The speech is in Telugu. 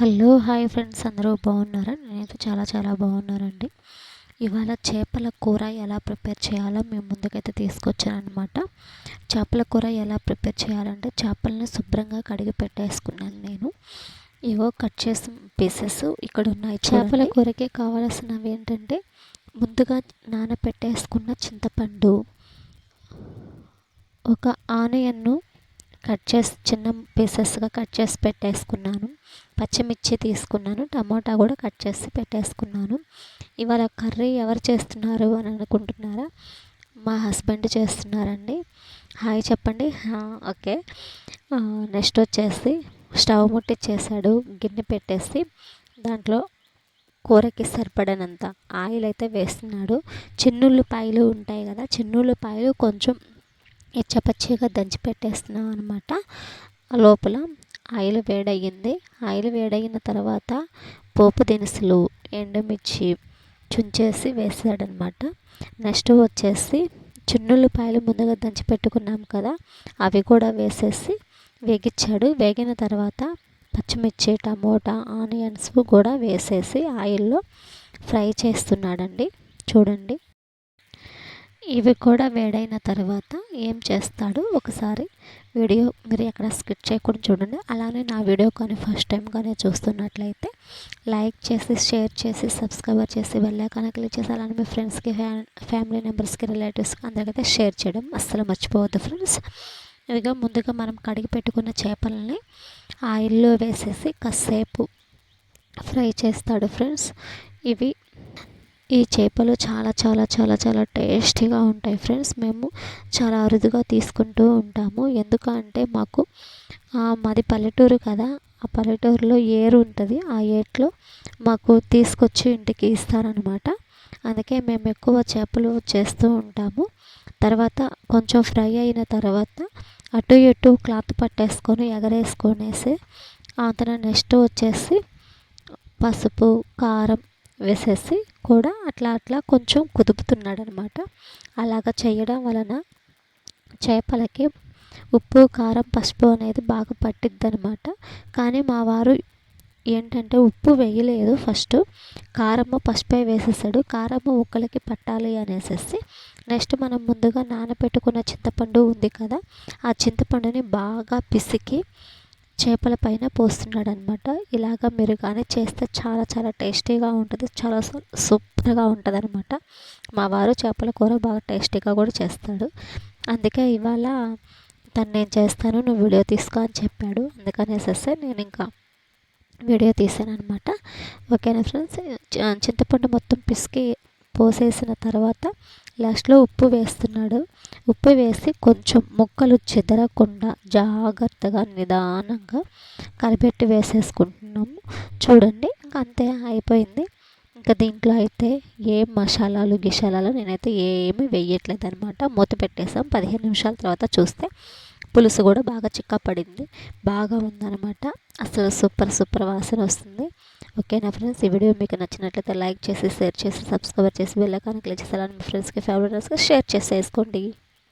Hello hi friends. అందరూ బాగున్నారా? నేనైతే చాలా చాలా బాగున్నానండి. ఇవాళ చేపల కూర ఎలా ప్రిపేర్ చేయాలో మేము ముందుకైతే తీసుకొచ్చానమాట చేపల కూర ఎలా ప్రిపేర్ చేయాలంటే చేపలను శుభ్రంగా కడిగి పెట్టేసుకున్నాను నేను. ఇవో కట్ చేసిన పీసెస్ ఇక్కడ ఉన్నాయి చేపల కూరకి కావాల్సినవి ఏంటంటే ముందుగా నానబెట్టేసుకున్న చింతపండు ఒక ఆనియన్ను కట్ చేసి చిన్న పీసెస్గా కట్ చేసి పెట్టేసుకున్నాను. పచ్చిమిర్చి తీసుకున్నాను టమాటా కూడా కట్ చేసి పెట్టేసుకున్నాను. ఇవాళ కర్రీ ఎవరు చేస్తున్నారు అని అనుకుంటున్నారా? మా హస్బెండ్ చేస్తున్నారండి. హాయ్ చెప్పండి. ఓకే. నెక్స్ట్ వచ్చేసి స్టవ్ ముట్టించేసాడు గిన్నె పెట్టేసి దాంట్లో కూరకి సరిపడనంత ఆయిల్ అయితే వేస్తున్నాడు. చిన్నుల్లిపాయలు ఉంటాయి కదా చిన్నుల్లిపాయలు కొంచెం ఎచ్చపచ్చిగా దంచి పెట్టేస్తున్నాం అనమాట లోపల ఆయిల్ వేడయ్యింది. ఆయిల్ వేడయిన తర్వాత పోపు దినుసులు ఎండుమిర్చి చుంచేసి వేసాడనమాట నెక్స్ట్ వచ్చేసి చున్నుల్లిపాయలు ముందుగా దంచి పెట్టుకున్నాం కదా అవి కూడా వేసేసి వేగించాడు వేగిన తర్వాత పచ్చిమిర్చి టమోటా ఆనియన్స్ కూడా వేసేసి ఆయిల్లో ఫ్రై చేస్తున్నాడండి. చూడండి. ఇవి కూడా వేడైన తర్వాత ఏం చేస్తాడు? ఒకసారి వీడియో మీరు ఎక్కడ స్కిప్ చేయకుండా చూడండి. అలానే నా వీడియో కానీ ఫస్ట్ టైం కానీ చూస్తున్నట్లయితే లైక్ చేసి షేర్ చేసి సబ్స్క్రైబర్ చేసి వెళ్ళాకన క్లిక్ చేసి అలానే మీ ఫ్రెండ్స్కి ఫ్యామిలీ మెంబర్స్కి రిలేటివ్స్కి అందరికైతే షేర్ చేయడం అస్సలు మర్చిపోవద్దు ఫ్రెండ్స్. ఇదిగా ముందుగా మనం కడిగి పెట్టుకున్న చేపలని ఆయిల్లో వేసేసి కాసేపు ఫ్రై చేస్తాడు ఫ్రెండ్స్. ఇవి ఈ చేపలు చాలా చాలా చాలా చాలా టేస్టీగా ఉంటాయి ఫ్రెండ్స్. మేము చాలా అరుదుగా తీసుకుంటూ ఉంటాము. ఎందుకంటే మాకు మాది పల్లెటూరు కదా. ఆ పల్లెటూరులో ఏరు ఉంటుంది. ఆ ఏట్లో మాకు తీసుకొచ్చి ఇంటికి ఇస్తారనమాట అందుకే మేము ఎక్కువ చేపలు చేస్తూ ఉంటాము. తర్వాత కొంచెం ఫ్రై అయిన తర్వాత అటు ఇటు క్లాత్ పట్టేసుకొని ఎగరేసుకొనేసి అతను నెక్స్ట్ వచ్చేసి పసుపు కారం వేసేసి కూడా అట్లా అట్లా కొంచెం కుదుపుతున్నాడు అనమాట అలాగ చేయడం వలన చేపలకి ఉప్పు కారం పసుపు అనేది బాగా పట్టిద్ది అనమాట కానీ మా వారు ఏంటంటే ఉప్పు వేయలేదు ఫస్ట్. కారము పసుపే వేసేసాడు. కారము ఉక్కలకి పట్టాలి అనేసి నెక్స్ట్ మనం ముందుగా నానబెట్టుకున్న చింతపండు ఉంది కదా ఆ చింతపండుని బాగా పిసికి చేపల పైన పోస్తున్నాడు అనమాట ఇలాగ మీరు కానీ చేస్తే చాలా చాలా టేస్టీగా ఉంటుంది. చాలా సూపర్గా ఉంటుంది అనమాట మా వారు చేపల కూర బాగా టేస్టీగా కూడా చేస్తాడు. అందుకే ఇవాళ తను నేను చేస్తాను నువ్వు వీడియో తీసుకో అని చెప్పాడు. అందుకనేసేస్తే నేను ఇంకా వీడియో తీసాను అనమాట ఓకేనా ఫ్రెండ్స్? చింతపండు మొత్తం పిసికి పోసేసిన తర్వాత లాస్ట్లో ఉప్పు వేస్తున్నాడు. ఉప్పు వేసి కొంచెం ముక్కలు చెదరకుండా జాగ్రత్తగా నిదానంగా కలిపెట్టి వేసేసుకుంటున్నాము. చూడండి ఇంకా అంతే అయిపోయింది. ఇంకా దీంట్లో అయితే ఏం మసాలాలు గిషాలాలు నేనైతే ఏమీ వేయట్లేదు అనమాట మూత పెట్టేసాం. పదిహేను నిమిషాల తర్వాత చూస్తే పులుసు కూడా బాగా చిక్క పడింది బాగా ఉందనమాట అసలు సూపర్ సూపర్ వాసన వస్తుంది. ఓకేనా ఫ్రెండ్స్? ఈ వీడియో మీకు నచ్చినట్లయితే లైక్ చేసి షేర్ చేసి సబ్స్క్రైబ్ చేసి వెళ్ళకానికి క్లిక్ చేసి మీ ఫ్రెండ్స్కి ఫేవరెట్స్కి షేర్ చేసేసుకోండి.